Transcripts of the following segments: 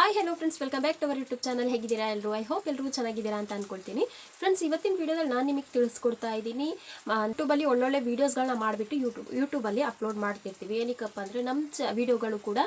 Hi hello friends welcome back to our YouTube channel ಹೇಗಿದ್ದೀರಾ ಎಲ್ಲರೂ I hope ಎಲ್ಲರೂ ಚೆನ್ನಾಗಿದ್ದೀರಾ ಅಂತ ಅಂದ್ಕೊಳ್ತೀನಿ ಫ್ರೆಂಡ್ಸ್ ಇವತ್ತಿನ ವೀಡಿಯೋದಲ್ಲಿ ನಾನು ನಿಮಗೆ ತಿಳಿಸ್ಕೊಡ್ತಾ ಇದ್ದೀನಿ. ಯೂಟ್ಯೂಬಲ್ಲಿ ಒಳ್ಳೊಳ್ಳೆ ವೀಡಿಯೋಸ್ಗಳನ್ನ ಮಾಡಿಬಿಟ್ಟು ಯೂಟ್ಯೂಬ್ ಯೂಟ್ಯೂಬಲ್ಲಿ ಅಪ್ಲೋಡ್ ಮಾಡ್ತಿರ್ತೀವಿ. ಏನಕ್ಕಪ್ಪ ಅಂದರೆ ನಮ್ಮ ಚ ವೀಡಿಯೋಗಳು ಕೂಡ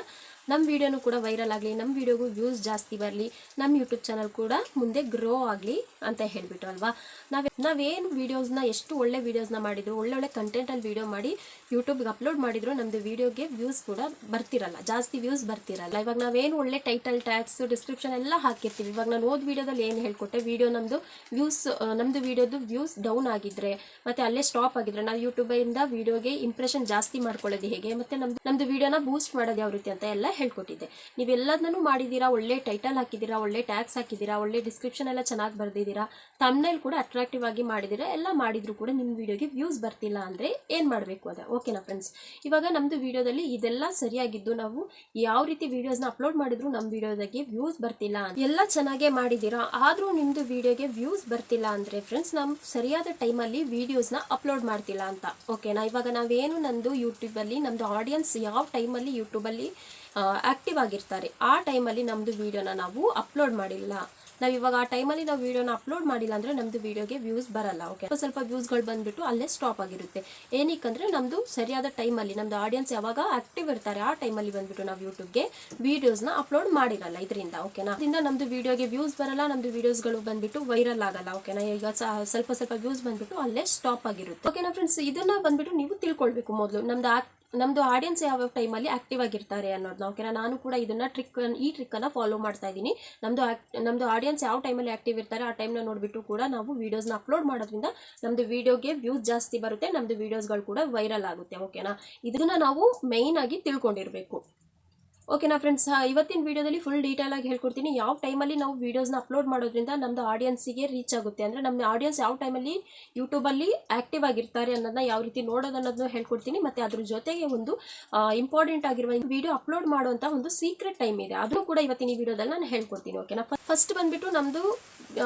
ನಮ್ಮ ವೀಡಿಯೋನು ಕೂಡ ವೈರಲ್ ಆಗಲಿ ನಮ್ಮ ವೀಡಿಯೋಗೂ ವ್ಯೂಸ್ ಜಾಸ್ತಿ ಬರಲಿ ನಮ್ಮ ಯೂಟ್ಯೂಬ್ ಚಾನಲ್ ಕೂಡ ಮುಂದೆ ಗ್ರೋ ಆಗಲಿ ಅಂತ ಹೇಳಿಬಿಟ್ಟು ಅಲ್ವಾ? ನಾವು ನಾವೇನು ವೀಡಿಯೋಸ್ನ ಎಷ್ಟು ಒಳ್ಳೆ ವೀಡಿಯೋಸ್ನ ಮಾಡಿದ್ರು, ಒಳ್ಳೊಳ್ಳೆ ಕಂಟೆಂಟಲ್ಲಿ ವೀಡಿಯೋ ಮಾಡಿ ಯೂಟ್ಯೂಬ್ಗೆ ಅಪ್ಲೋಡ್ ಮಾಡಿದ್ರು ನಮ್ಮದು ವೀಡಿಯೋಗೆ ವ್ಯೂಸ್ ಕೂಡ ಬರ್ತಿರಲ್ಲ, ಜಾಸ್ತಿ ವ್ಯೂಸ್ ಬರ್ತಿರಲ್ಲ. ಇವಾಗ ನಾವೇನು ಒಳ್ಳೆ ಟೈಟಲ್ ಟ್ಯಾಕ್ಸ್ ಡಿಸ್ಕ್ರಿಪ್ಷನ್ ಎಲ್ಲ ಹಾಕಿರ್ತೀವಿ. ಇವಾಗ ನಾನು ಓದ್ ವೀಡಿಯೋದಲ್ಲಿ ಏನು ಹೇಳ್ಕೊಟ್ಟೆ ವೀಡಿಯೋ ನಮ್ಮದು ವ್ಯೂಸ್ ನಮ್ಮದು ವೀಡಿಯೋದು ವ್ಯೂಸ್ ಡೌನ್ ಆಗಿದ್ರೆ, ಮತ್ತು ಅಲ್ಲೇ ಸ್ಟಾಪ್ ಆಗಿದ್ರೆ, ನಾವು ಯೂಟ್ಯೂಬಿಂದ ವೀಡಿಯೋಗೆ ಇಂಪ್ರೆಷನ್ ಜಾಸ್ತಿ ಮಾಡ್ಕೊಳ್ಳೋದು ಹೇಗೆ, ಮತ್ತು ನಮ್ದು ನಮ್ಮದು ವೀಡಿಯೋನ ಬೂಸ್ಟ್ ಮಾಡೋದು ಯಾವ ರೀತಿ ಅಂತ ಎಲ್ಲ ಹೇಳ್ಕೊಟ್ಟಿದ್ದೆ. ನೀವೆಲ್ಲದನ್ನೂ ಮಾಡಿದ್ದೀರಾ? ಒಳ್ಳೆ ಟೈಟಲ್ ಹಾಕಿದ್ದೀರಾ? ಒಳ್ಳೆ ಟ್ಯಾಗ್ಸ್ ಹಾಕಿದ್ದೀರಾ? ಒಳ್ಳೆ ಡಿಸ್ಕ್ರಿಪ್ಷನ್ ಎಲ್ಲ ಚೆನ್ನಾಗಿ ಬರ್ದಿದ್ದೀರಾ? ತಮ್ಮನೇಲಿ ಕೂಡ ಅಟ್ರಾಕ್ಟಿವ್ ಆಗಿ ಮಾಡಿದ್ದೀರಾ? ಎಲ್ಲ ಮಾಡಿದರೂ ಕೂಡ ನಿಮ್ಮ ವೀಡಿಯೋಗೆ ವ್ಯೂಸ್ ಬರ್ತಿಲ್ಲ ಅಂದರೆ ಏನು ಮಾಡಬೇಕು ಅದೇ? ಓಕೆನಾ ಫ್ರೆಂಡ್ಸ್ ಇವಾಗ ನಮ್ಮದು ವೀಡಿಯೋದಲ್ಲಿ ಇದೆಲ್ಲ ಸರಿಯಾಗಿದ್ದು ನಾವು ಯಾವ ರೀತಿ ವೀಡಿಯೋಸ್ನ ಅಪ್ಲೋಡ್ ಮಾಡಿದ್ರು ನಮ್ಮ ವೀಡಿಯೋದಾಗೆ ವ್ಯೂಸ್ ಬರ್ತಿಲ್ಲ. ಎಲ್ಲ ಚೆನ್ನಾಗೇ ಮಾಡಿದ್ದೀರಾ? ಆದರೂ ನಿಮ್ಮದು ವೀಡಿಯೋಗೆ ವ್ಯೂಸ್ ಬರ್ತಿಲ್ಲ ಅಂದರೆ ಫ್ರೆಂಡ್ಸ್ ನಮ್ಮ ಸರಿಯಾದ ಟೈಮಲ್ಲಿ ವೀಡಿಯೋಸ್ನ ಅಪ್ಲೋಡ್ ಮಾಡ್ತಿಲ್ಲ ಅಂತ. ಓಕೆನಾ ಇವಾಗ ನಾವೇನು ನಂದು ಯೂಟ್ಯೂಬಲ್ಲಿ ನಮ್ಮದು ಆಡಿಯನ್ಸ್ ಯಾವ ಟೈಮಲ್ಲಿ ಯೂಟ್ಯೂಬಲ್ಲಿ ಆ್ಯಕ್ಟಿವ್ ಆಗಿರ್ತಾರೆ. ಆ ಟೈಮಲ್ಲಿ ನಮ್ಮದು ವೀಡಿಯೋನ ನಾವು ಅಪ್ಲೋಡ್ ಮಾಡಿಲ್ಲ. ನಾವು ಇವಾಗ ಆ ಟೈಮಲ್ಲಿ ನಾವು ವೀಡಿಯೋನ ಅಪ್ಲೋಡ್ ಮಾಡಿಲ್ಲ ಅಂದರೆ ನಮ್ಮದು ವೀಡಿಯೋಗೆ ವ್ಯೂಸ್ ಬರಲ್ಲ ಓಕೆ ಸ್ವಲ್ಪ ವ್ಯೂಸ್ಗಳು ಬಂದುಬಿಟ್ಟು ಅಲ್ಲೇ ಸ್ಟಾಪ್ ಆಗಿರುತ್ತೆ. ಏನಕ್ಕೆ ನಮ್ಮದು ಸರಿಯಾದ ಟೈಮಲ್ಲಿ ನಮ್ಮದು ಆಡಿಯನ್ಸ್ ಯಾವಾಗ ಆಕ್ಟಿವ್ ಇರ್ತಾರೆ, ಆ ಟೈಮಲ್ಲಿ ಬಂದ್ಬಿಟ್ಟು ನಾವು ಯೂಟ್ಯೂಬ್ಗೆ ವೀಡಿಯೋಸ್ನ ಅಪ್ಲೋಡ್ ಮಾಡಿರಲ್ಲ ಇದರಿಂದ ಓಕೆನಾ ಅದರಿಂದ ನಮ್ಮದು ವೀಡಿಯೋಗೆ ವ್ಯೂಸ್ ಬರಲ್ಲ ನಮ್ಮದು ವೀಡಿಯೋಸ್ಗಳು ಬಂದ್ಬಿಟ್ಟು ವೈರಲ್ ಆಗಲ್ಲ ಓಕೆನಾ ಈಗ ಸ್ವಲ್ಪ ಸ್ವಲ್ಪ ವ್ಯೂಸ್ ಬಂದ್ಬಿಟ್ಟು ಅಲ್ಲೇ ಸ್ಟಾಪ್ ಆಗಿರುತ್ತೆ. ಓಕೆನಾ ಫ್ರೆಂಡ್ಸ್ ಇದನ್ನು ಬಂದ್ಬಿಟ್ಟು ನೀವು ತಿಳ್ಕೊಳ್ಬೇಕು ಮೊದಲು. ನಮ್ದು ಆಕ್ ನಮ್ಮದು ಆಡಿಯನ್ಸ್ ಯಾವ ಟೈಮಲ್ಲಿ ಆಕ್ಟಿವ್ ಆಗಿರ್ತಾರೆ ಅನ್ನೋದನ್ನ ಓಕೆನಾ? ನಾನು ಕೂಡ ಇದನ್ನು ಟ್ರಿಕ್ ಈ ಟ್ರಿಕ್ಕನ್ನು ಫಾಲೋ ಮಾಡ್ತಾ ಇದ್ದೀನಿ. ನಮ್ಮದು ನಮ್ಮದು ಆಡಿಯನ್ಸ್ ಯಾವ ಟೈಮಲ್ಲಿ ಆಕ್ಟಿವ್ ಇರ್ತಾರೆ ಆ ಟೈಮ್ನ ನೋಡಿಬಿಟ್ಟು ಕೂಡ ನಾವು ವೀಡಿಯೋಸ್ನ ಅಪ್ಲೋಡ್ ಮಾಡೋದ್ರಿಂದ ನಮ್ಮದು ವೀಡಿಯೋಗೆ ವ್ಯೂಸ್ ಜಾಸ್ತಿ ಬರುತ್ತೆ ನಮ್ಮದು ವೀಡಿಯೋಸ್ಗಳು ಕೂಡ ವೈರಲ್ ಆಗುತ್ತೆ. ಓಕೆನಾ? ಇದನ್ನು ನಾವು ಮೇಯ್ನಾಗಿ ತಿಳ್ಕೊಂಡಿರಬೇಕು. ಓಕೆನಾ ಫ್ರೆಂಡ್ಸ್ ಇವತ್ತಿನ ವಿಡಿಯೋದಲ್ಲಿ ಫುಲ್ ಡೀಟೇಲ್ ಆಗಿ ಹೇಳ್ಕೊಡ್ತೀನಿ. ಯಾವ ಟೈಮಲ್ಲಿ ನಾವು ವೀಡಿಯೋಸ್ನ ಅಪ್ಲೋಡ್ ಮಾಡೋದ್ರಿಂದ ನಮ್ಮದು ಆಡಿಯನ್ಸಿಗೆ ರೀಚ್ ಆಗುತ್ತೆ. ಅಂದರೆ ನಮ್ಮ ಆಡಿಯನ್ಸ್ ಯಾವ ಟೈಮಲ್ಲಿ ಯೂಟ್ಯೂಬಲ್ಲಿ ಆ್ಯಕ್ಟಿವ್ ಆಗಿರ್ತಾರೆ ಅನ್ನೋದನ್ನ ಯಾವ ರೀತಿ ನೋಡೋದು ಅನ್ನೋದನ್ನು ಹೇಳ್ಕೊಡ್ತೀನಿ. ಮತ್ತು ಅದ್ರ ಜೊತೆಗೆ ಒಂದು ಇಂಪಾರ್ಟೆಂಟ್ ಆಗಿರುವ ವಿಡಿಯೋ ಅಪ್ಲೋಡ್ ಮಾಡುವಂಥ ಒಂದು ಸೀಕ್ರೆಟ್ ಟೈಮ್ ಇದೆ. ಅದನ್ನು ಕೂಡ ಇವತ್ತಿನ ಈ ವಿಡಿಯೋದಲ್ಲಿ ನಾನು ಹೇಳ್ಕೊಡ್ತೀನಿ. ಓಕೆನಾ ಫಸ್ಟ್ ಬಂದುಬಿಟ್ಟು ನಮ್ಮದು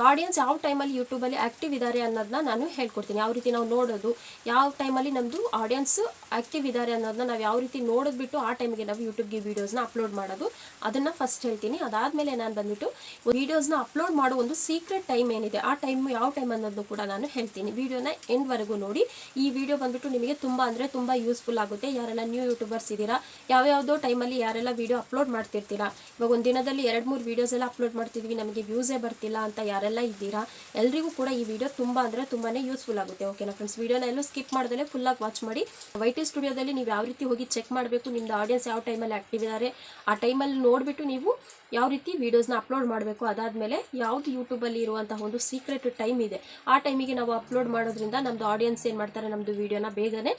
ಆಡಿಯನ್ಸ್ ಯಾವ ಟೈಮಲ್ಲಿ ಯೂಟ್ಯೂಬಲ್ಲಿ ಆ್ಯಕ್ಟಿವ್ ಇದ್ದಾರೆ ಅನ್ನೋದನ್ನ ನಾನು ಹೇಳ್ಕೊಡ್ತೀನಿ. ಯಾವ ರೀತಿ ನಾವು ನೋಡೋದು, ಯಾವ ಟೈಮಲ್ಲಿ ನಮ್ಮದು ಆಡಿಯನ್ಸ್ ಆ್ಯಕ್ಟಿವ್ ಇದ್ದಾರೆ ಅನ್ನೋದನ್ನ ನಾವು ಯಾವ ರೀತಿ ನೋಡೋದ್ಬಿಟ್ಟು ಆ ಟೈಮಿಗೆ ನಾವು ಯೂಟ್ಯೂಬ್ಗೆ ವೀಡಿಯೋಸ್ನ ಅಪ್ಲೋಡ್ ಮಾಡೋದು. ಅದನ್ನು ಫಸ್ಟ್ ಹೇಳ್ತೀನಿ. ಅದಾದಮೇಲೆ ನಾನು ಬಂದ್ಬಿಟ್ಟು ವೀಡಿಯೋಸ್ನ ಅಪ್ಲೋಡ್ ಮಾಡೋ ಒಂದು ಸೀಕ್ರೆಟ್ ಟೈಮ್ ಏನಿದೆ, ಆ ಟೈಮ್ ಯಾವ ಟೈಮ್ ಅನ್ನೋದು ಕೂಡ ನಾನು ಹೇಳ್ತೀನಿ. ವೀಡಿಯೋನ ಎಂಡ್ವರೆಗೂ ನೋಡಿ. ಈ ವಿಡಿಯೋ ಬಂದ್ಬಿಟ್ಟು ನಿಮಗೆ ತುಂಬ ಅಂದರೆ ತುಂಬ ಯೂಸ್ಫುಲ್ ಆಗುತ್ತೆ. ಯಾರೆಲ್ಲ ನ್ಯೂ ಯೂಟ್ಯೂಬರ್ಸ್ ಇದ್ದೀರಾ ಯಾವ್ಯಾವುದೋ ಟೈಮಲ್ಲಿ ಯಾರೆಲ್ಲ ವೀಡಿಯೋ ಅಪ್ಲೋಡ್ ಮಾಡ್ತಿರ್ತೀರಾ, ಇವಾಗ ಒಂದು ದಿನದಲ್ಲಿ ಎರಡು ಮೂರು ವೀಡಿಯೋಸ್ ಎಲ್ಲ ಅಪ್ಲೋಡ್ ಮಾಡ್ತಿದ್ವಿ, ನಮಗೆ ವ್ಯೂಸೇ ಬರ್ತಿಲ್ಲ ಅಂತ ಯಾರೆಲ್ಲ ಇದ್ದೀರಾ, ಎಲ್ರಿಗೂ ಕೂಡ ಈ ವಿಡಿಯೋ ತುಂಬ ಅಂದರೆ ತುಂಬಾ ಯೂಸ್ಫುಲ್ ಆಗುತ್ತೆ. ಓಕೆನಾ ಫ್ರೆಂಡ್ಸ್ ವೀಡಿಯೋನ ಎಲ್ಲೂ ಸ್ಕಿಪ್ ಮಾಡಿದ್ರೆ ಫುಲ್ಲಾಗಿ ವಾಚ್ ಮಾಡಿ. ವೈಟಿ ಸ್ಟುಡಿಯೋದಲ್ಲಿ ನೀವು ಯಾವ ರೀತಿ ಹೋಗಿ ಚೆಕ್ ಮಾಡಬೇಕು ನಿಮ್ಮದು ಆಡಿಯನ್ಸ್ ಯಾವ ಟೈಮಲ್ಲಿ ಆ್ಯಕ್ಟಿವ್ ಇದ್ದಾರೆ ಆ ಟೈಮಲ್ಲಿ ನೋಡಿಬಿಟ್ಟು ನೀವು ಯಾವ ರೀತಿ ವೀಡಿಯೋಸ್ನ ಅಪ್ಲೋಡ್ ಮಾಡಬೇಕು? ಅದಾದಮೇಲೆ ಯಾವುದು ಯೂಟ್ಯೂಬಲ್ಲಿ ಇರುವಂತಹ ಒಂದು ಸೀಕ್ರೆಟ್ ಟೈಮ್ ಇದೆ. ಆ ಟೈಮಿಗೆ ನಾವು ಅಪ್ಲೋಡ್ ಮಾಡೋದ್ರಿಂದ ನಮ್ಮದು ಆಡಿಯನ್ಸ್ ಏನು ಮಾಡ್ತಾರೆ? ನಮ್ಮದು ವೀಡಿಯೋನ ಬೇಗನೆ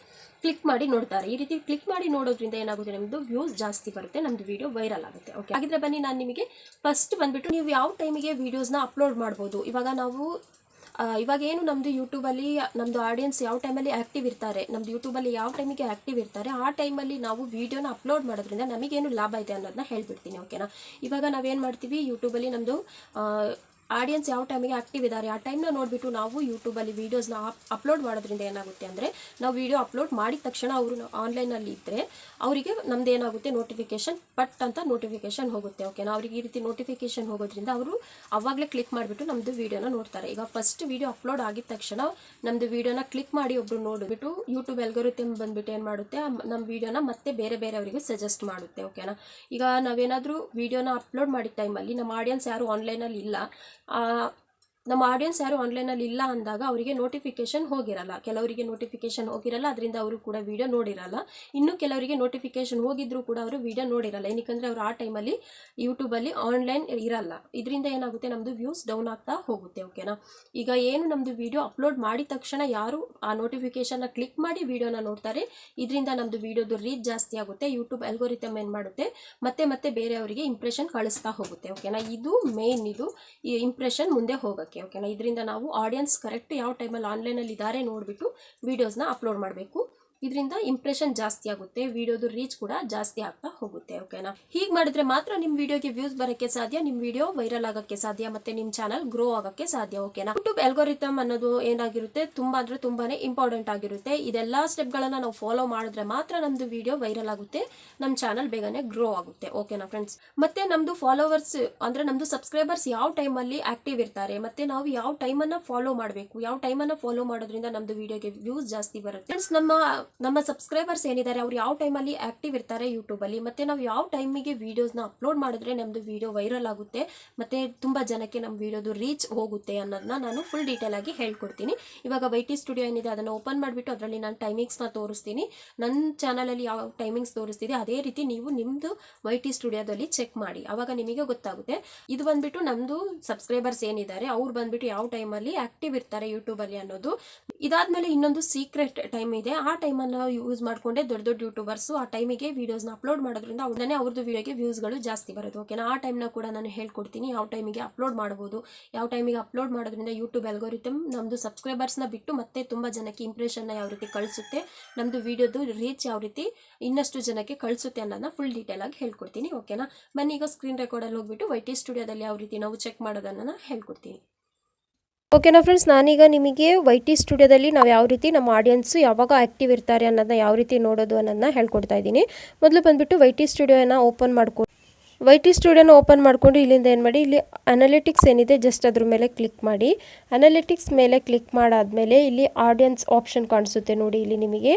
ಕ್ಲಿಕ್ ಮಾಡಿ ನೋಡ್ತಾರೆ. ಈ ರೀತಿ ಕ್ಲಿಕ್ ಮಾಡಿ ನೋಡೋದ್ರಿಂದ ಏನಾಗುತ್ತೆ? ನಮ್ಮದು ವ್ಯೂಸ್ ಜಾಸ್ತಿ ಬರುತ್ತೆ ನಮ್ಮದು ವಿಡಿಯೋ ವೈರಲ್ ಆಗುತ್ತೆ. ಓಕೆ ಹಾಗಿದ್ರೆ ಬನ್ನಿ, ನಾನು ನಿಮಗೆ ಫಸ್ಟ್ ಬಂದುಬಿಟ್ಟು ನೀವು ಯಾವ ಟೈಮಿಗೆ ವೀಡಿಯೋಸ್ನ ಅಪ್ಲೋಡ್ ಮಾಡ್ಬೋದು? ಇವಾಗ ನಾವು ಇವಾಗ ಏನು ನಮ್ಮದು ಯೂಟ್ಯೂಬಲ್ಲಿ ನಮ್ಮದು ಆಡಿಯನ್ಸ್ ಯಾವ ಟೈಮಲ್ಲಿ ಆ್ಯಕ್ಟಿವ್ ಇರ್ತಾರೆ ನಮ್ಮದು ಯೂಟ್ಯೂಬಲ್ಲಿ ಯಾವ ಟೈಮಿಗೆ ಆ್ಯಕ್ಟಿವ್ ಇರ್ತಾರೆ, ಆ ಟೈಮಲ್ಲಿ ನಾವು ವೀಡಿಯೋನ ಅಪ್ಲೋಡ್ ಮಾಡೋದ್ರಿಂದ ನಮಗೇನು ಲಾಭ ಇದೆ ಅನ್ನೋದನ್ನ ಹೇಳ್ಬಿಡ್ತೀನಿ ಓಕೆನಾ ಇವಾಗ ನಾವೇನು ಮಾಡ್ತೀವಿ ಯೂಟ್ಯೂಬಲ್ಲಿ ನಮ್ಮದು ಆಡಿಯನ್ಸ್ ಯಾವ ಟೈಮಿಗೆ ಆ್ಯಕ್ಟಿವ್ ಇದ್ದಾರೆ ಆ ಟೈಮ್ನ ನೋಡಿಬಿಟ್ಟು ನಾವು ಯೂಟ್ಯೂಬಲ್ಲಿ ವೀಡಿಯೋಸ್ನ ಅಪ್ಲೋಡ್ ಮಾಡೋದ್ರಿಂದ ಏನಾಗುತ್ತೆ ಅಂದರೆ, ನಾವು ವೀಡಿಯೋ ಅಪ್ಲೋಡ್ ಮಾಡಿದ ತಕ್ಷಣ ಅವರು ಆನ್ಲೈನಲ್ಲಿ ಇದ್ದರೆ ಅವರಿಗೆ ನಮ್ದು ಏನಾಗುತ್ತೆ ನೋಟಿಫಿಕೇಶನ್ ಪಟ್ ಅಂತ ನೋಟಿಫಿಕೇಶನ್ ಹೋಗುತ್ತೆ ಓಕೆನಾ ಅವ್ರಿಗೆ ಈ ರೀತಿ ನೋಟಿಫಿಕೇಶನ್ ಹೋಗೋದ್ರಿಂದ ಅವರು ಅವಾಗಲೇ ಕ್ಲಿಕ್ ಮಾಡಿಬಿಟ್ಟು ನಮ್ಮದು ವೀಡಿಯೋನ ನೋಡ್ತಾರೆ. ಈಗ ಫಸ್ಟ್ ವೀಡಿಯೋ ಅಪ್ಲೋಡ್ ಆಗಿದ ತಕ್ಷಣ ನಮ್ಮದು ವೀಡಿಯೋನ ಕ್ಲಿಕ್ ಮಾಡಿ ಒಬ್ಬರು ನೋಡಿಬಿಟ್ಟು ಯೂಟ್ಯೂಬ್ ಎಲ್ಗೊರಿತಮ್ ಬಂದ್ಬಿಟ್ಟು ಏನು ಮಾಡುತ್ತೆ ನಮ್ಮ ವೀಡಿಯೋನ ಮತ್ತೆ ಬೇರೆ ಬೇರೆಯವರಿಗೆ ಸಜೆಸ್ಟ್ ಮಾಡುತ್ತೆ ಓಕೆನಾ ಈಗ ನಾವೇನಾದರೂ ವೀಡಿಯೋನ ಅಪ್ಲೋಡ್ ಮಾಡಿದ ಟೈಮಲ್ಲಿ ನಮ್ಮ ಆಡಿಯನ್ಸ್ ಯಾರು ಆನ್ಲೈನಲ್ಲಿ ಇಲ್ಲ uh, ನಮ್ಮ ಆಡಿಯನ್ಸ್ ಯಾರು ಆನ್ಲೈನಲ್ಲಿ ಇಲ್ಲ ಅಂದಾಗ ಅವರಿಗೆ ನೋಟಿಫಿಕೇಶನ್ ಹೋಗಿರಲ್ಲ. ಕೆಲವರಿಗೆ ನೋಟಿಫಿಕೇಶನ್ ಹೋಗಿರಲ್ಲ, ಅದರಿಂದ ಅವರು ಕೂಡ ವಿಡಿಯೋ ನೋಡಿರಲ್ಲ. ಇನ್ನು ಕೆಲವರಿಗೆ ನೋಟಿಫಿಕೇಶನ್ ಹೋಗಿದ್ರು ಕೂಡ ಅವರು ವಿಡಿಯೋ ನೋಡಿರಲ್ಲ. ಏನಕ್ಕಂದ್ರೆ ಅವರು ಆ ಟೈಮಲ್ಲಿ ಯೂಟ್ಯೂಬಲ್ಲಿ ಆನ್ಲೈನ್ ಇರಲ್ಲ. ಇದರಿಂದ ಏನಾಗುತ್ತೆ? ನಮ್ಮದು ವ್ಯೂಸ್ ಡೌನ್ ಆಗ್ತಾ ಹೋಗುತ್ತೆ ಓಕೆನಾ ಈಗ ಏನು ನಮ್ಮದು ವಿಡಿಯೋ ಅಪ್ಲೋಡ್ ಮಾಡಿದ ತಕ್ಷಣ ಯಾರು ಆ ನೋಟಿಫಿಕೇಶನ್ನ ಕ್ಲಿಕ್ ಮಾಡಿ ವಿಡಿಯೋನ ನೋಡ್ತಾರೆ? ಇದರಿಂದ ನಮ್ಮದು ವಿಡಿಯೋದು ರೀಚ್ ಜಾಸ್ತಿ ಆಗುತ್ತೆ ಯೂಟ್ಯೂಬ್ ಅಲ್ಗೋರಿತಮ್ ಏನು ಮಾಡುತ್ತೆ? ಮತ್ತೆ ಮತ್ತೆ ಬೇರೆಯವರಿಗೆ ಇಂಪ್ರೆಷನ್ ಕಳಿಸ್ತಾ ಹೋಗುತ್ತೆ ಓಕೆನಾ ಇದು ಮೇನ್ ಇದು ಈ ಇಂಪ್ರೆಷನ್ ಮುಂದೆ ಹೋಗೋಕ್ಕೆ. ಓಕೆನಾ? ಇದರಿಂದ ನಾವು ಆಡಿಯನ್ಸ್ ಕರೆಕ್ಟ್ ಯಾವ ಟೈಮಲ್ಲಿ ಆನ್ಲೈನಲ್ಲಿ ಇದ್ದಾರೆ ನೋಡಿಬಿಟ್ಟು ವೀಡಿಯೋಸ್ನ ಅಪ್ಲೋಡ್ ಮಾಡಬೇಕು. ಇದರಿಂದ ಇಂಪ್ರೆಷನ್ ಜಾಸ್ತಿ ಆಗುತ್ತೆ ವಿಡಿಯೋದು ರೀಚ್ ಕೂಡ ಜಾಸ್ತಿ ಆಗ್ತಾ ಹೋಗುತ್ತೆ ಓಕೆನಾ ಹೀಗೆ ಮಾಡಿದ್ರೆ ಮಾತ್ರ ನಿಮ್ಮ ವಿಡಿಯೋಗೆ ವ್ಯೂಸ್ ಬರೋಕ್ಕೆ ಸಾಧ್ಯ ನಿಮ್ಮ ವಿಡಿಯೋ ವೈರಲ್ ಆಗೋಕ್ಕೆ ಸಾಧ್ಯ, ಮತ್ತೆ ನಿಮ್ಮ ಚಾನಲ್ ಗ್ರೋ ಆಗೋಕ್ಕೆ ಸಾಧ್ಯ ಓಕೆನಾ ಯೂಟ್ಯೂಬ್ ಅಲ್ಗೋರಿಥಮ್ ಅನ್ನೋದು ಏನಾಗಿರುತ್ತೆ, ತುಂಬಾ ಅಂದರೆ ತುಂಬಾನೇ ಇಂಪಾರ್ಟೆಂಟ್ ಆಗಿರುತ್ತೆ. ಇದೆಲ್ಲ ಸ್ಟೆಪ್ಗಳನ್ನು ನಾವು ಫಾಲೋ ಮಾಡಿದ್ರೆ ಮಾತ್ರ ನಮ್ದು ವಿಡಿಯೋ ವೈರಲ್ ಆಗುತ್ತೆ ನಮ್ಮ ಚಾನಲ್ ಬೇಗನೆ ಗ್ರೋ ಆಗುತ್ತೆ ಓಕೆನಾ ಫ್ರೆಂಡ್ಸ್ ಮತ್ತೆ ನಮ್ಮದು ಫಾಲೋವರ್ಸ್ ಅಂದ್ರೆ ನಮ್ಮದು ಸಬ್ಸ್ಕ್ರೈಬರ್ಸ್ ಯಾವ ಟೈಮಲ್ಲಿ ಆಕ್ಟಿವ್ ಇರ್ತಾರೆ, ಮತ್ತೆ ನಾವು ಯಾವ ಟೈಮನ್ನು ಫಾಲೋ ಮಾಡಬೇಕು, ಯಾವ ಟೈಮನ್ನು ಫಾಲೋ ಮಾಡೋದ್ರಿಂದ ನಮ್ದು ವಿಡಿಯೋಗೆ ವ್ಯೂಸ್ ಜಾಸ್ತಿ ಬರುತ್ತೆ. ಫ್ರೆಂಡ್ಸ್ ನಮ್ಮ ನಮ್ಮ ಸಬ್ಸ್ಕ್ರೈಬರ್ಸ್ ಏನಿದ್ದಾರೆ, ಅವ್ರು ಯಾವ ಟೈಮಲ್ಲಿ ಆಕ್ಟಿವ್ ಇರ್ತಾರೆ ಯೂಟ್ಯೂಬಲ್ಲಿ ಮತ್ತೆ ನಾವು ಯಾವ ಟೈಮಿಗೆ ವಿಡಿಯೋಸ್ನ ಅಪ್ಲೋಡ್ ಮಾಡಿದ್ರೆ ನಮ್ದು ವಿಡಿಯೋ ವೈರಲ್ ಆಗುತ್ತೆ, ಮತ್ತೆ ತುಂಬಾ ಜನಕ್ಕೆ ನಮ್ಮ ವಿಡಿಯೋದು ರೀಚ್ ಹೋಗುತ್ತೆ ಅನ್ನೋದನ್ನ ನಾನು ಫುಲ್ ಡೀಟೇಲ್ ಆಗಿ ಹೇಳ್ಕೊಡ್ತೀನಿ. ಇವಾಗ ವೈಟಿ ಸ್ಟುಡಿಯೋ ಏನಿದೆ, ಅದನ್ನು ಓಪನ್ ಮಾಡಿಬಿಟ್ಟು ಅದರಲ್ಲಿ ನಾನು ಟೈಮಿಂಗ್ಸ್ನ ತೋರಿಸ್ತೀನಿ. ನನ್ನ ಚಾನಲಲ್ಲಿ ಯಾವ ಟೈಮಿಂಗ್ಸ್ ತೋರಿಸ್ತಿದೆ ಅದೇ ರೀತಿ ನೀವು ನಿಮ್ಮದು ವೈ ಟಿ ಸ್ಟುಡಿಯೋದಲ್ಲಿ ಚೆಕ್ ಮಾಡಿ. ಅವಾಗ ನಿಮಗೆ ಗೊತ್ತಾಗುತ್ತೆ. ಇದು ಬಂದ್ಬಿಟ್ಟು ನಮ್ಮದು ಸಬ್ಸ್ಕ್ರೈಬರ್ಸ್ ಏನಿದ್ದಾರೆ, ಅವ್ರು ಬಂದ್ಬಿಟ್ಟು ಯಾವ ಟೈಮಲ್ಲಿ ಆಕ್ಟಿವ್ ಇರ್ತಾರೆ ಯೂಟ್ಯೂಬಲ್ಲಿ ಅನ್ನೋದು. ಇದಾದ್ಮೇಲೆ ಇನ್ನೊಂದು ಸೀಕ್ರೆಟ್ ಟೈಮ್ ಇದೆ, ಆ ಟೈಮನ್ನು ಯೂಸ್ ಮಾಡ್ಕೊಂಡೆ ದೊಡ್ಡ ದೊಡ್ಡ ಯೂಟ್ಯೂಬರ್ಸು ಆ ಟೈಮಿಗೆ ವೀಡಿಯೋಸ್ನ ಅಪ್ಲೋಡ್ ಮಾಡೋದ್ರಿಂದ ಅವ್ರನ್ನೇ ಅವ್ರದ್ದು ವೀಡಿಯೋಗೆ ವ್ಯೂಸ್ಗಳು ಜಾಸ್ತಿ ಬರುತ್ತೆ. ಓಕೆನಾ ಆ ಟೈಮ್ನ ಕೂಡ ನಾನು ಹೇಳ್ಕೊಡ್ತೀನಿ. ಯಾವ ಟೈಮಿಗೆ ಅಪ್ಲೋಡ್ ಮಾಡ್ಬೋದು, ಯಾವ ಟೈಮಿಗೆ ಅಪ್ಲೋಡ್ ಮಾಡೋದ್ರಿಂದ ಯೂಟ್ಯೂಬ್ ಅಲ್ಗೋರಿಥಮ್ ನಮ್ಮದು ಸಬ್ಸ್ಕ್ರೈಬರ್ಸ್ನ ಬಿಟ್ಟು ಮತ್ತೆ ತುಂಬ ಜನಕ್ಕೆ ಇಂಪ್ರೆಷನ್ನ ಯಾವ ರೀತಿ ಕಳಿಸುತ್ತೆ ನಮ್ಮದು ವೀಡಿಯೋದು ರೀಚ್ ಯಾವ ರೀತಿ ಇನ್ನಷ್ಟು ಜನಕ್ಕೆ ಕಳಿಸುತ್ತೆ ಅನ್ನೋದನ್ನ ಫುಲ್ ಡೀಟೇಲ್ ಆಗಿ ಹೇಳ್ಕೊಡ್ತೀನಿ. ಓಕೆನಾ ಬನ್ನಿ ಈಗ ಸ್ಕ್ರೀನ್ ರೆಕಾರ್ಡಲ್ಲಿ ಹೋಗ್ಬಿಟ್ಟು ವೈ ಟಿ ಸ್ಟುಡಿಯೋದಲ್ಲಿ ಯಾವ ರೀತಿ ನಾವು ಚೆಕ್ ಮಾಡೋದನ್ನು ನಾನು ಹೇಳ್ಕೊಡ್ತೀನಿ. ಓಕೆನಾ ಫ್ರೆಂಡ್ಸ್ ನಾನೀಗ ನಿಮಗೆ ವೈ ಟಿ ಸ್ಟುಡಿಯೋದಲ್ಲಿ ನಾವು ಯಾವ ರೀತಿ ನಮ್ಮ ಆಡಿಯನ್ಸು ಯಾವಾಗ ಆ್ಯಕ್ಟಿವ್ ಇರ್ತಾರೆ ಅನ್ನೋದನ್ನ ಯಾವ ರೀತಿ ನೋಡೋದು ಅನ್ನೋದನ್ನ ಹೇಳ್ಕೊಡ್ತಾ ಇದ್ದೀನಿ. ಮೊದಲು ಬಂದುಬಿಟ್ಟು ವೈ ಟಿ ಸ್ಟುಡಿಯೋನ ಓಪನ್ ಮಾಡ್ಕೊಂಡು ವೈ ಟಿ ಸ್ಟುಡಿಯೋನ ಓಪನ್ ಮಾಡಿಕೊಂಡು ಇಲ್ಲಿಂದ ಏನು ಮಾಡಿ, ಇಲ್ಲಿ ಅನಾಲಿಟಿಕ್ಸ್ ಏನಿದೆ ಜಸ್ಟ್ ಅದ್ರ ಮೇಲೆ ಕ್ಲಿಕ್ ಮಾಡಿ. ಅನಾಲಿಟಿಕ್ಸ್ ಮೇಲೆ ಕ್ಲಿಕ್ ಮಾಡಾದಮೇಲೆ ಇಲ್ಲಿ ಆಡಿಯನ್ಸ್ ಆಪ್ಷನ್ ಕಾಣಿಸುತ್ತೆ ನೋಡಿ ಇಲ್ಲಿ ನಿಮಗೆ.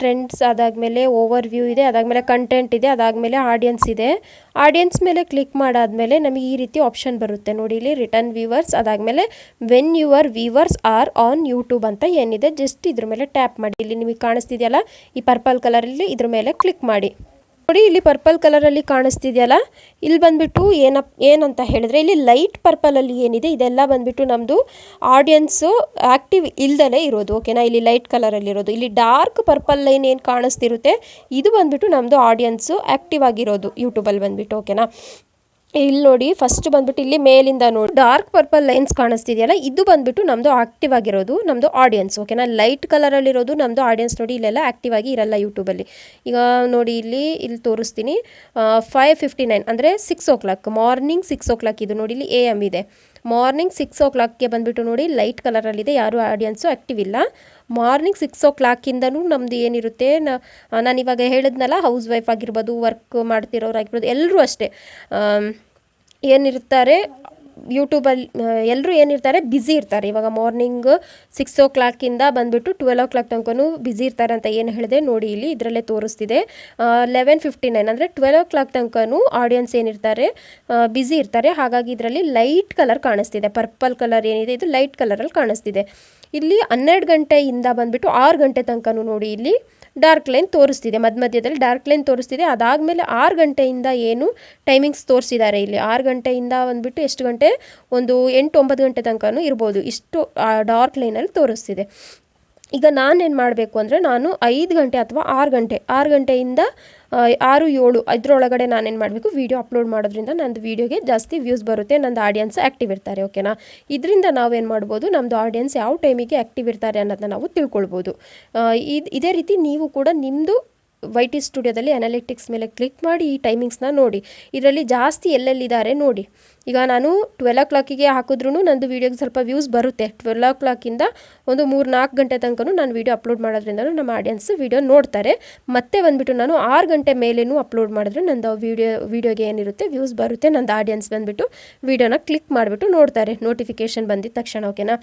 ಟ್ರೆಂಡ್ಸ್ ಅದಾದಮೇಲೆ ಓವರ್ ವ್ಯೂ ಇದೆ, ಅದಾದಮೇಲೆ ಕಂಟೆಂಟ್ ಇದೆ, ಅದಾದಮೇಲೆ ಆಡಿಯನ್ಸ್ ಇದೆ. ಆಡಿಯನ್ಸ್ ಮೇಲೆ ಕ್ಲಿಕ್ ಮಾಡಾದಮೇಲೆ ನಮಗೆ ಈ ರೀತಿ ಆಪ್ಷನ್ ಬರುತ್ತೆ. ನೋಡಿ ಇಲ್ಲಿ ರಿಟರ್ನ್ ವ್ಯೂವರ್ಸ್ ಅದಾದಮೇಲೆ when your viewers are on YouTube ಅಂತ ಏನಿದೆ ಜಸ್ಟ್ ಇದ್ರ ಮೇಲೆ ಟ್ಯಾಪ್ ಮಾಡಿ. ಇಲ್ಲಿ ನಿಮಗೆ ಕಾಣಿಸ್ತಿದೆಯಲ್ಲ, ಈ ಪರ್ಪಲ್ ಕಲರಲ್ಲಿ ಇದ್ರ ಮೇಲೆ ಕ್ಲಿಕ್ ಮಾಡಿ. ನೋಡಿ, ಇಲ್ಲಿ ಪರ್ಪಲ್ ಕಲರಲ್ಲಿ ಕಾಣಿಸ್ತಿದೆಯಲ್ಲ? ಇಲ್ಲಿ ಬಂದ್ಬಿಟ್ಟು ಏನಪ್ಪ ಏನಂತ ಹೇಳಿದ್ರೆ, ಇಲ್ಲಿ ಲೈಟ್ ಪರ್ಪಲಲ್ಲಿ ಏನಿದೆ, ಇದೆಲ್ಲ ಬಂದ್ಬಿಟ್ಟು ನಮ್ಮದು ಆಡಿಯನ್ಸು ಆ್ಯಕ್ಟಿವ್ ಇಲ್ದಲೇ ಇರೋದು ಓಕೆನಾ ಇಲ್ಲಿ ಲೈಟ್ ಕಲರಲ್ಲಿ ಇರೋದು. ಇಲ್ಲಿ ಡಾರ್ಕ್ ಪರ್ಪಲ್ ಲೈನ್ ಏನು ಕಾಣಿಸ್ತಿರುತ್ತೆ, ಇದು ಬಂದ್ಬಿಟ್ಟು ನಮ್ಮದು ಆಡಿಯನ್ಸು ಆ್ಯಕ್ಟಿವ್ ಆಗಿರೋದು ಯೂಟ್ಯೂಬಲ್ಲಿ ಬಂದ್ಬಿಟ್ಟು ಓಕೆನಾ ಇಲ್ಲಿ ನೋಡಿ ಫಸ್ಟ್ ಬಂದ್ಬಿಟ್ಟು ಇಲ್ಲಿ ಮೇಲಿಂದ ನೋಡಿ. ಡಾರ್ಕ್ ಪರ್ಪಲ್ ಲೈನ್ಸ್ ಕಾಣಿಸ್ತಿದೆಯಲ್ಲ, ಇದು ಬಂದ್ಬಿಟ್ಟು ನಮ್ದು ಆಕ್ಟಿವ್ ಆಗಿರೋದು, ನಮ್ದು ಆಡಿಯನ್ಸ್ ಓಕೆನಾ ಲೈಟ್ ಕಲರಲ್ಲಿರೋದು ನಮ್ದು ಆಡಿಯನ್ಸ್ ನೋಡಿ, ಇಲ್ಲೆಲ್ಲ ಆಕ್ಟಿವ್ ಆಗಿ ಇರಲ್ಲ ಯೂಟ್ಯೂಬಲ್ಲಿ ಈಗ ನೋಡಿ ಇಲ್ಲಿ ಇಲ್ಲಿ ತೋರಿಸ್ತೀನಿ. ಫೈವ್ ಫಿಫ್ಟಿ ನೈನ್ ಅಂದರೆ six o'clock morning six o'clock ಇದು ನೋಡಿ, ಇಲ್ಲಿ ಎ ಎಂ ಇದೆ. ಮಾರ್ನಿಂಗ್ ಸಿಕ್ಸ್ ಓ ಕ್ಲಾಕ್ಗೆ ಬಂದುಬಿಟ್ಟು ನೋಡಿ ಲೈಟ್ ಕಲರಲ್ಲಿದೆ ಯಾರು ಆಡಿಯನ್ಸು ಆ್ಯಕ್ಟಿವ್ ಇಲ್ಲ. ಮಾರ್ನಿಂಗ್ ಸಿಕ್ಸ್ ಓ ಕ್ಲಾಕಿಂದನೂ ನಮ್ಮದು ಏನಿರುತ್ತೆ ನಾನು ಇವಾಗ ಹೇಳಿದ್ನಲ್ಲ ಹೌಸ್ ವೈಫ್ ಆಗಿರ್ಬೋದು ವರ್ಕ್ ಮಾಡ್ತಿರೋರು ಆಗಿರ್ಬೋದು ಎಲ್ಲರೂ ಅಷ್ಟೇ ಏನಿರ್ತಾರೆ ಯೂಟ್ಯೂಬಲ್ಲಿ ಎಲ್ಲರೂ ಏನಿರ್ತಾರೆ ಬ್ಯುಸಿ ಇರ್ತಾರೆ. ಇವಾಗ ಮಾರ್ನಿಂಗ್ ಸಿಕ್ಸ್ ಓ ಕ್ಲಾಕಿಂದ ಬಂದುಬಿಟ್ಟು ಟ್ವೆಲ್ ಓ ಕ್ಲಾಕ್ ತನಕನೂ ಬ್ಯುಸಿ ಇರ್ತಾರೆ ಅಂತ ಏನು ಹೇಳಿದೆ, ನೋಡಿ ಇಲ್ಲಿ ಇದರಲ್ಲೇ ತೋರಿಸ್ತಿದೆ. ಲೆವೆನ್ ಫಿಫ್ಟಿ ನೈನ್ ಅಂದರೆ ಟ್ವೆಲ್ ಓ ಕ್ಲಾಕ್ ತನಕನೂ ಆಡಿಯನ್ಸ್ ಏನಿರ್ತಾರೆ ಬ್ಯುಸಿ ಇರ್ತಾರೆ. ಹಾಗಾಗಿ ಇದರಲ್ಲಿ ಲೈಟ್ ಕಲರ್ ಕಾಣಿಸ್ತಿದೆ. ಪರ್ಪಲ್ ಕಲರ್ ಏನಿದೆ, ಇದು ಲೈಟ್ ಕಲರಲ್ಲಿ ಕಾಣಿಸ್ತಿದೆ. ಇಲ್ಲಿ ಹನ್ನೆರಡು ಗಂಟೆಯಿಂದ ಬಂದುಬಿಟ್ಟು ಆರು ಗಂಟೆ ತನಕನೂ ನೋಡಿ ಇಲ್ಲಿ. ಡಾರ್ಕ್ ಲೈನ್ ತೋರಿಸ್ತಿದೆ. ಮಧ್ಯ ಮಧ್ಯದಲ್ಲಿ ಡಾರ್ಕ್ ಲೈನ್ ತೋರಿಸ್ತಿದೆ. ಅದಾದಮೇಲೆ ಆರು ಗಂಟೆಯಿಂದ ಏನು ಟೈಮಿಂಗ್ಸ್ ತೋರಿಸಿದ್ದಾರೆ ಇಲ್ಲಿ? ಆರು ಗಂಟೆಯಿಂದ ಬಂದುಬಿಟ್ಟು ಎಷ್ಟು ಗಂಟೆ? ಒಂದು ಎಂಟು ಒಂಬತ್ತು ಗಂಟೆ ತನಕನೂ ಇರ್ಬೋದು. ಇಷ್ಟು ಡಾರ್ಕ್ ಲೈನಲ್ಲಿ ತೋರಿಸ್ತಿದೆ. ಈಗ ನಾನೇನು ಮಾಡಬೇಕು ಅಂದರೆ ನಾನು ಐದು ಗಂಟೆ ಅಥವಾ ಆರು ಗಂಟೆ, ಆರು ಗಂಟೆಯಿಂದ ಆರು, ಏಳು ಇದರೊಳಗಡೆ ನಾನೇನು ಮಾಡಬೇಕು ವೀಡಿಯೋ ಅಪ್ಲೋಡ್ ಮಾಡೋದ್ರಿಂದ ನಂದು ವೀಡಿಯೋಗೆ ಜಾಸ್ತಿ ವ್ಯೂಸ್ ಬರುತ್ತೆ, ನಂದು ಆಡಿಯನ್ಸ್ ಆ್ಯಕ್ಟಿವ್ ಇರ್ತಾರೆ ಓಕೆನಾ ಇದರಿಂದ ನಾವೇನು ಮಾಡ್ಬೋದು ನಮ್ಮದು ಆಡಿಯನ್ಸ್ ಯಾವ ಟೈಮಿಗೆ ಆ್ಯಕ್ಟಿವ್ ಇರ್ತಾರೆ ಅನ್ನೋದನ್ನ ನಾವು ತಿಳ್ಕೊಳ್ಬೋದು. ಇದು, ಇದೇ ರೀತಿ ನೀವು ಕೂಡ ನಿಮ್ಮದು ವೈ ಟಿ ಸ್ಟುಡಿಯೋದಲ್ಲಿ ಅನಾಲಿಟಿಕ್ಸ್ ಮೇಲೆ ಕ್ಲಿಕ್ ಮಾಡಿ ಈ ಟೈಮಿಂಗ್ಸ್ನ ನೋಡಿ. ಇದರಲ್ಲಿ ಜಾಸ್ತಿ ಎಲ್ಲೆಲ್ಲಿದ್ದಾರೆ ನೋಡಿ. ಈಗ ನಾನು ಟ್ವೆಲ್ ಓ ಕ್ಲಾಕಿಗೆ ಹಾಕಿದ್ರೂ ನಂದು ವೀಡಿಯೋಗೆ ಸ್ವಲ್ಪ ವ್ಯೂಸ್ ಬರುತ್ತೆ. ಟ್ವೆಲ್ ಓ ಕ್ಲಾಕಿಂದ ಒಂದು ಮೂರು ನಾಲ್ಕು ಗಂಟೆ ತನಕನೂ ನಾನು ವೀಡಿಯೋ ಅಪ್ಲೋಡ್ ಮಾಡೋದ್ರಿಂದ ನಮ್ಮ ಆಡಿಯನ್ಸ್ ವೀಡಿಯೋ ನೋಡ್ತಾರೆ. ಮತ್ತೆ ಬಂದುಬಿಟ್ಟು ನಾನು ಆರು ಗಂಟೆ ಮೇಲೇನೂ ಅಪ್ಲೋಡ್ ಮಾಡಿದ್ರೆ ನಂದು ವೀಡಿಯೋ ವೀಡಿಯೋಗೆ ಏನಿರುತ್ತೆ ವ್ಯೂಸ್ ಬರುತ್ತೆ. ನಂದು ಆಡಿಯನ್ಸ್ ಬಂದುಬಿಟ್ಟು ವೀಡಿಯೋನ ಕ್ಲಿಕ್ ಮಾಡಿಬಿಟ್ಟು ನೋಡ್ತಾರೆ. ನೋಟಿಫಿಕೇಷನ್ ಬಂದಿದ ತಕ್ಷಣ ಓಕೆನಾ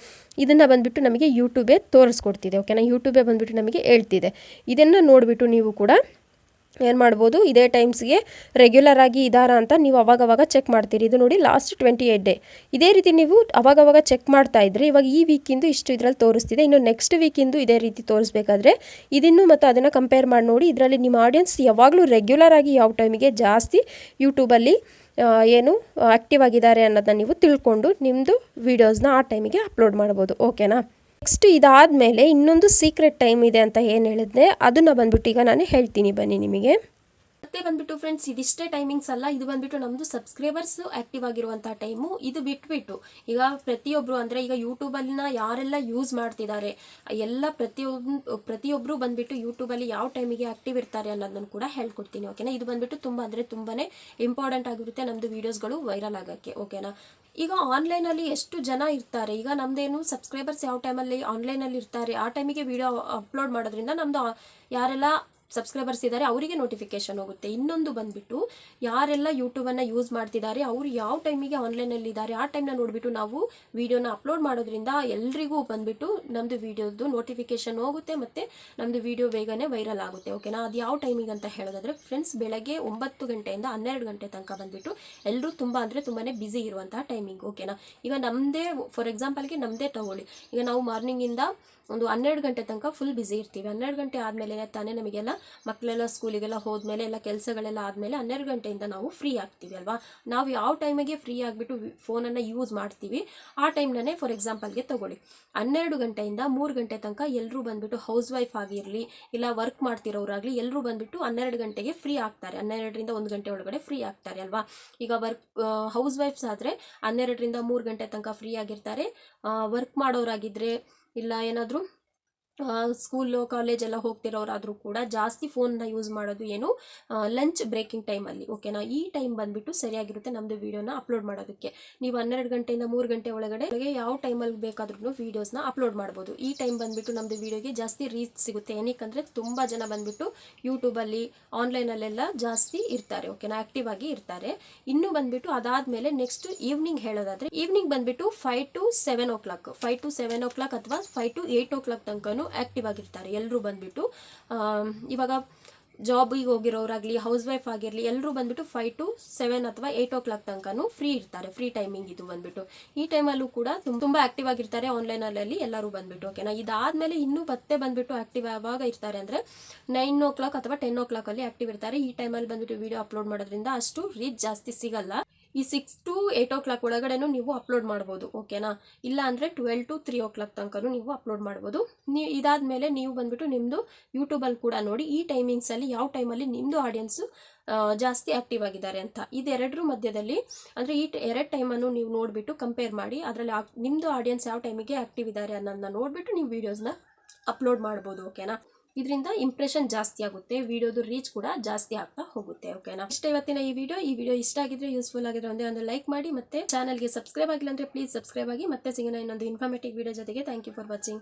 ಇದನ್ನು ಬಂದುಬಿಟ್ಟು ನಮಗೆ ಯೂಟ್ಯೂಬೇ ತೋರಿಸ್ಕೊಡ್ತಿದೆ ಓಕೆನಾ ಯೂಟ್ಯೂಬೇ ಬಂದುಬಿಟ್ಟು ನಮಗೆ ಹೇಳ್ತಿದೆ. ಇದನ್ನು ನೋಡಿಬಿಟ್ಟು ನೀವು ಕೂಡ ಏನು ಮಾಡ್ಬೋದು? ಇದೇ ಟೈಮ್ಸ್ಗೆ ರೆಗ್ಯುಲರ್ ಆಗಿ ಇದ್ದಾರಾ ಅಂತ ನೀವು ಅವಾಗವಾಗ ಚೆಕ್ ಮಾಡ್ತೀರಿ. ಇದು ನೋಡಿ ಲಾಸ್ಟ್ ಟ್ವೆಂಟಿ ಏಯ್ಟ್ ಡೇ ಇದೇ ರೀತಿ ನೀವು ಅವಾಗವಾಗ ಚೆಕ್ ಮಾಡ್ತಾ ಇದ್ರೆ ಇವಾಗ ಈ ವೀಕಿಂದು ಇಷ್ಟು ಇದರಲ್ಲಿ ತೋರಿಸ್ತಿದೆ. ಇನ್ನು ನೆಕ್ಸ್ಟ್ ವೀಕಿಂದು ಇದೇ ರೀತಿ ತೋರಿಸ್ಬೇಕಾದ್ರೆ ಇದನ್ನು ಮತ್ತು ಅದನ್ನು ಕಂಪೇರ್ ಮಾಡಿ ನೋಡಿ. ಇದರಲ್ಲಿ ನಿಮ್ಮ ಆಡಿಯನ್ಸ್ ಯಾವಾಗಲೂ ರೆಗ್ಯುಲರ್ ಆಗಿ ಯಾವ ಟೈಮಿಗೆ ಜಾಸ್ತಿ ಯೂಟ್ಯೂಬಲ್ಲಿ ಏನು ಆ್ಯಕ್ಟಿವ್ ಆಗಿದ್ದಾರೆ ಅನ್ನೋದನ್ನ ನೀವು ತಿಳ್ಕೊಂಡು ನಿಮ್ಮದು ವೀಡಿಯೋಸ್ನ ಆ ಟೈಮಿಗೆ ಅಪ್ಲೋಡ್ ಮಾಡ್ಬೋದು. ಓಕೆನಾ ನೆಕ್ಸ್ಟ್ ಇದಾದಮೇಲೆ ಇನ್ನೊಂದು ಸೀಕ್ರೆಟ್ ಟೈಮ್ ಇದೆ ಅಂತ ಏನು ಹೇಳಿದ್ದೆ ಅದನ್ನ ಬಂದ್ಬಿಟ್ಟು ಈಗ ನಾನು ಹೇಳ್ತೀನಿ ಬನ್ನಿ ನಿಮಗೆ. ಮತ್ತೆ ಬಂದ್ಬಿಟ್ಟು ಫ್ರೆಂಡ್ಸ್ ಇದಿಷ್ಟೇ ಟೈಮಿಂಗ್ಸ್ ಅಲ್ಲ, ಇದು ಬಂದ್ಬಿಟ್ಟು ನಮ್ಮದು ಸಬ್ಸ್ಕ್ರೈಬರ್ಸ್ ಆಕ್ಟಿವ್ ಆಗಿರುವಂಥ ಟೈಮು ಇದು ಬಿಟ್ಬಿಟ್ಟು. ಈಗ ಪ್ರತಿಯೊಬ್ಬರು ಅಂದರೆ ಈಗ ಯೂಟ್ಯೂಬಲ್ಲಿನ ಯಾರೆಲ್ಲ ಯೂಸ್ ಮಾಡ್ತಿದ್ದಾರೆ, ಎಲ್ಲ ಪ್ರತಿಯೊಬ್ಬ ಪ್ರತಿಯೊಬ್ಬರು ಬಂದ್ಬಿಟ್ಟು ಯೂಟ್ಯೂಬಲ್ಲಿ ಯಾವ ಟೈಮಿಗೆ ಆಕ್ಟಿವ್ ಇರ್ತಾರೆ ಅನ್ನೋದನ್ನು ಕೂಡ ಹೇಳ್ಕೊಡ್ತೀನಿ ಓಕೆನಾ ಇದು ಬಂದ್ಬಿಟ್ಟು ತುಂಬ ಅಂದರೆ ತುಂಬಾ ಇಂಪಾರ್ಟೆಂಟ್ ಆಗಿರುತ್ತೆ ನಮ್ಮದು ವೀಡಿಯೋಸ್ಗಳು ವೈರಲ್ ಆಗೋಕ್ಕೆ ಓಕೆನಾ ಈಗ ಆನ್ಲೈನಲ್ಲಿ ಎಷ್ಟು ಜನ ಇರ್ತಾರೆ? ಈಗ ನಮ್ಮದೇನು ಸಬ್ಸ್ಕ್ರೈಬರ್ಸ್ ಯಾವ ಟೈಮಲ್ಲಿ ಆನ್ಲೈನಲ್ಲಿ ಇರ್ತಾರೆ? ಆ ಟೈಮಿಗೆ ವಿಡಿಯೋ ಅಪ್ಲೋಡ್ ಮಾಡೋದ್ರಿಂದ ನಮ್ಮದು ಯಾರೆಲ್ಲ ಸಬ್ಸ್ಕ್ರೈಬರ್ಸ್ ಇದ್ದಾರೆ ಅವರಿಗೆ ನೋಟಿಫಿಕೇಶನ್ ಹೋಗುತ್ತೆ. ಇನ್ನೊಂದು ಬಂದ್ಬಿಟ್ಟು, ಯಾರೆಲ್ಲ ಯೂಟ್ಯೂಬನ್ನು ಯೂಸ್ ಮಾಡ್ತಿದ್ದಾರೆ ಅವರು ಯಾವ ಟೈಮಿಗೆ ಆನ್ಲೈನಲ್ಲಿ ಇದ್ದಾರೆ ಆ ಟೈಮ್ನ ನೋಡಿಬಿಟ್ಟು ನಾವು ವಿಡಿಯೋನ ಅಪ್ಲೋಡ್ ಮಾಡೋದ್ರಿಂದ ಎಲ್ರಿಗೂ ಬಂದ್ಬಿಟ್ಟು ನಮ್ಮದು ವಿಡಿಯೋದು ನೋಟಿಫಿಕೇಶನ್ ಹೋಗುತ್ತೆ ಮತ್ತು ನಮ್ಮದು ವಿಡಿಯೋ ಬೇಗನೆ ವೈರಲ್ ಆಗುತ್ತೆ ಓಕೆನಾ ಅದು ಯಾವ ಟೈಮಿಗೆ ಅಂತ ಹೇಳೋದಾದ್ರೆ ಫ್ರೆಂಡ್ಸ್ ಬೆಳಗ್ಗೆ ಒಂಬತ್ತು ಗಂಟೆಯಿಂದ ಹನ್ನೆರಡು ಗಂಟೆ ತನಕ ಬಂದ್ಬಿಟ್ಟು ಎಲ್ಲರೂ ತುಂಬ ಅಂದರೆ ತುಂಬಾ ಬ್ಯುಸಿ ಇರುವಂತಹ ಟೈಮಿಂಗ್ ಓಕೆನಾ ಈಗ ನಮ್ಮದೇ ಫಾರ್ ಎಕ್ಸಾಂಪಲ್ಗೆ ನಮ್ಮದೇ ತಗೊಳ್ಳಿ. ಈಗ ನಾವು ಮಾರ್ನಿಂಗಿಂದ ಒಂದು ಹನ್ನೆರಡು ಗಂಟೆ ತನಕ ಫುಲ್ ಬ್ಯುಸಿ ಇರ್ತೀವಿ. ಹನ್ನೆರಡು ಗಂಟೆ ಆದಮೇಲೆ ತಾನೇ ನಮಗೆಲ್ಲ ಮಕ್ಕಳೆಲ್ಲ ಸ್ಕೂಲಿಗೆಲ್ಲ ಹೋದ್ಮೇಲೆ ಎಲ್ಲ ಕೆಲಸಗಳೆಲ್ಲ ಆದಮೇಲೆ ಹನ್ನೆರಡು ಗಂಟೆಯಿಂದ ನಾವು ಫ್ರೀ ಆಗ್ತೀವಿ ಅಲ್ವಾ? ನಾವು ಯಾವ ಟೈಮಿಗೆ ಫ್ರೀ ಆಗಿಬಿಟ್ಟು ಫೋನನ್ನು ಯೂಸ್ ಮಾಡ್ತೀವಿ, ಆ ಟೈಮ್ನೇ ಫಾರ್ ಎಕ್ಸಾಂಪಲ್ಗೆ ತಗೊಳ್ಳಿ. ಹನ್ನೆರಡು ಗಂಟೆಯಿಂದ ಮೂರು ಗಂಟೆ ತನಕ ಎಲ್ಲರೂ ಬಂದ್ಬಿಟ್ಟು ಹೌಸ್ ವೈಫ್ ಆಗಿರಲಿ, ಇಲ್ಲ ವರ್ಕ್ ಮಾಡ್ತಿರೋರಾಗಲಿ ಎಲ್ಲರೂ ಬಂದ್ಬಿಟ್ಟು ಹನ್ನೆರಡು ಗಂಟೆಗೆ ಫ್ರೀ ಆಗ್ತಾರೆ. ಹನ್ನೆರಡರಿಂದ ಒಂದು ಗಂಟೆ ಒಳಗಡೆ ಫ್ರೀ ಆಗ್ತಾರೆ ಅಲ್ವಾ? ಈಗ ವರ್ಕ್ ಹೌಸ್ ವೈಫ್ಸ್ ಆದರೆ ಹನ್ನೆರಡರಿಂದ ಮೂರು ಗಂಟೆ ತನಕ ಫ್ರೀ ಆಗಿರ್ತಾರೆ. ವರ್ಕ್ ಮಾಡೋರಾಗಿದ್ದರೆ ಇಲ್ಲ ಏನಾದರೂ? ಸ್ಕೂಲು ಕಾಲೇಜೆಲ್ಲ ಹೋಗ್ತಿರೋರಾದರೂ ಕೂಡ ಜಾಸ್ತಿ ಫೋನ್ನ ಯೂಸ್ ಮಾಡೋದು ಏನು ಲಂಚ್ ಬ್ರೇಕಿಂಗ್ ಟೈಮಲ್ಲಿ ಓಕೆನಾ ಈ ಟೈಮ್ ಬಂದ್ಬಿಟ್ಟು ಸರಿಯಾಗಿರುತ್ತೆ ನಮ್ಮದು ವೀಡಿಯೋನ ಅಪ್ಲೋಡ್ ಮಾಡೋದಕ್ಕೆ. ನೀವು ಹನ್ನೆರಡು ಗಂಟೆಯಿಂದ ಮೂರು ಗಂಟೆ ಒಳಗಡೆ ಯಾವ ಟೈಮಲ್ಲಿ ಬೇಕಾದ್ರೂ ವೀಡಿಯೋಸ್ನ ಅಪ್ಲೋಡ್ ಮಾಡ್ಬೋದು. ಈ ಟೈಮ್ ಬಂದ್ಬಿಟ್ಟು ನಮ್ಮದು ವೀಡಿಯೋಗೆ ಜಾಸ್ತಿ ರೀಚ್ ಸಿಗುತ್ತೆ. ಏನಕ್ಕಂದರೆ ತುಂಬ ಜನ ಬಂದುಬಿಟ್ಟು ಯೂಟ್ಯೂಬಲ್ಲಿ ಆನ್ಲೈನಲ್ಲೆಲ್ಲ ಜಾಸ್ತಿ ಇರ್ತಾರೆ ಓಕೆನಾ ಆ್ಯಕ್ಟಿವ್ ಆಗಿ ಇರ್ತಾರೆ. ಇನ್ನು ಬಂದುಬಿಟ್ಟು ಅದಾದಮೇಲೆ ನೆಕ್ಸ್ಟ್ ಈವ್ನಿಂಗ್ ಹೇಳೋದಾದರೆ ಈವ್ನಿಂಗ್ ಬಂದುಬಿಟ್ಟು five to seven o'clock five to seven o'clock ಅಥವಾ five to eight o'clock ತನಕನೂ ಆ್ಯಕ್ಟಿವ್ ಆಗಿರ್ತಾರೆ ಎಲ್ಲರೂ ಬಂದ್ಬಿಟ್ಟು. ಇವಾಗ ಜಾಬಿಗೆ ಹೋಗಿರೋರಾಗಲಿ ಹೌಸ್ ವೈಫ್ ಆಗಿರಲಿ ಎಲ್ಲರೂ ಬಂದ್ಬಿಟ್ಟು ಫೈವ್ ಟು ಸೆವೆನ್ ಅಥವಾ ಏಯ್ಟ್ ಓ ಕ್ಲಾಕ್ ತನಕನೂ ಫ್ರೀ ಇರ್ತಾರೆ ಫ್ರೀ ಟೈಮಿಂಗ್ ಇದು ಬಂದ್ಬಿಟ್ಟು. ಈ ಟೈಮಲ್ಲೂ ಕೂಡ ತುಂಬ ಆಕ್ಟಿವ್ ಆಗಿರ್ತಾರೆ ಆನ್ಲೈನಲ್ಲಿ ಎಲ್ಲರೂ ಬಂದ್ಬಿಟ್ಟು ಓಕೆನಾ ಇದಾದಮೇಲೆ ಇನ್ನೂ ಮತ್ತೆ ಬಂದ್ಬಿಟ್ಟು ಆಕ್ಟಿವ್ ಯಾವಾಗ ಇರ್ತಾರೆ ಅಂದರೆ ನೈನ್ ಓ ಕ್ಲಾಕ್ ಅಥವಾ ಟೆನ್ ಓ ಕ್ಲಾಕಲ್ಲಿ ಆಕ್ಟಿವ್ ಇರ್ತಾರೆ. ಈ ಟೈಮಲ್ಲಿ ಬಂದ್ಬಿಟ್ಟು ವಿಡಿಯೋ ಅಪ್ಲೋಡ್ ಮಾಡೋದ್ರಿಂದ ಅಷ್ಟು ರೀಚ್ ಜಾಸ್ತಿ ಸಿಗಲ್ಲ. ಈ six to eight o'clock ಒಳಗಡೆನೂ ನೀವು ಅಪ್ಲೋಡ್ ಮಾಡ್ಬೋದು ಓಕೆನಾ ಇಲ್ಲ ಅಂದರೆ twelve to three o'clock ತನಕನೂ ನೀವು ಅಪ್ಲೋಡ್ ಮಾಡ್ಬೋದು. ನೀವು ಇದಾದಮೇಲೆ ನೀವು ಬಂದ್ಬಿಟ್ಟು ನಿಮ್ಮದು ಯೂಟ್ಯೂಬಲ್ಲಿ ಕೂಡ ನೋಡಿ, ಈ ಟೈಮಿಂಗ್ಸಲ್ಲಿ ಯಾವ ಟೈಮಲ್ಲಿ ನಿಮ್ಮದು ಆಡಿಯನ್ಸು ಜಾಸ್ತಿ ಆಕ್ಟಿವ್ ಆಗಿದ್ದಾರೆ ಅಂತ. ಇದೆರಡರ ಮಧ್ಯದಲ್ಲಿ, ಅಂದರೆ ಈ ಎರಡು ಟೈಮನ್ನು ನೀವು ನೋಡಿಬಿಟ್ಟು ಕಂಪೇರ್ ಮಾಡಿ, ಅದರಲ್ಲಿ ನಿಮ್ಮದು ಆಡಿಯನ್ಸ್ ಯಾವ ಟೈಮಿಗೆ ಆಕ್ಟಿವ್ ಇದ್ದಾರೆ ಅನ್ನೋದನ್ನ ನೋಡಿಬಿಟ್ಟು ನೀವು ವೀಡಿಯೋಸ್ನ ಅಪ್ಲೋಡ್ ಮಾಡ್ಬೋದು ಓಕೆನಾ ಇದರಿಂದ ಇಂಪ್ರೆಷನ್ ಜಾಸ್ತಿ ಆಗುತ್ತೆ ವಿಡಿಯೋದು ರೀಚ್ ಕೂಡ ಜಾಸ್ತಿ ಆಗ್ತಾ ಹೋಗುತ್ತೆ ಓಕೆನಾ ಇಷ್ಟ ಇವತ್ತಿನ ಈ ವಿಡಿಯೋ ಈ ವಿಡಿಯೋ ಇಷ್ಟ ಆಗಿದ್ರೆ ಯೂಸ್ಫುಲ್ ಆಗಿದ್ರೆ ಒಂದೇ ಒಂದು ಲೈಕ್ ಮಾಡಿ, ಮತ್ತೆ ಚಾನಲ್ಗೆ ಸಬ್ಸ್ಕ್ರೈಬ್ ಆಗಿಲ್ಲ ಅಂದ್ರೆ ಪ್ಲೀಸ್ ಸಬ್ಸ್ಕ್ರೈಬ್ ಆಗಿ, ಮತ್ತೆ ಸಿಗೋಣ ಇನ್ನೊಂದು ಇನ್ಫಾರ್ಮೇಟಿವ್ ವಿಡಿಯೋ ಜೊತೆಗೆ. Thank you for watching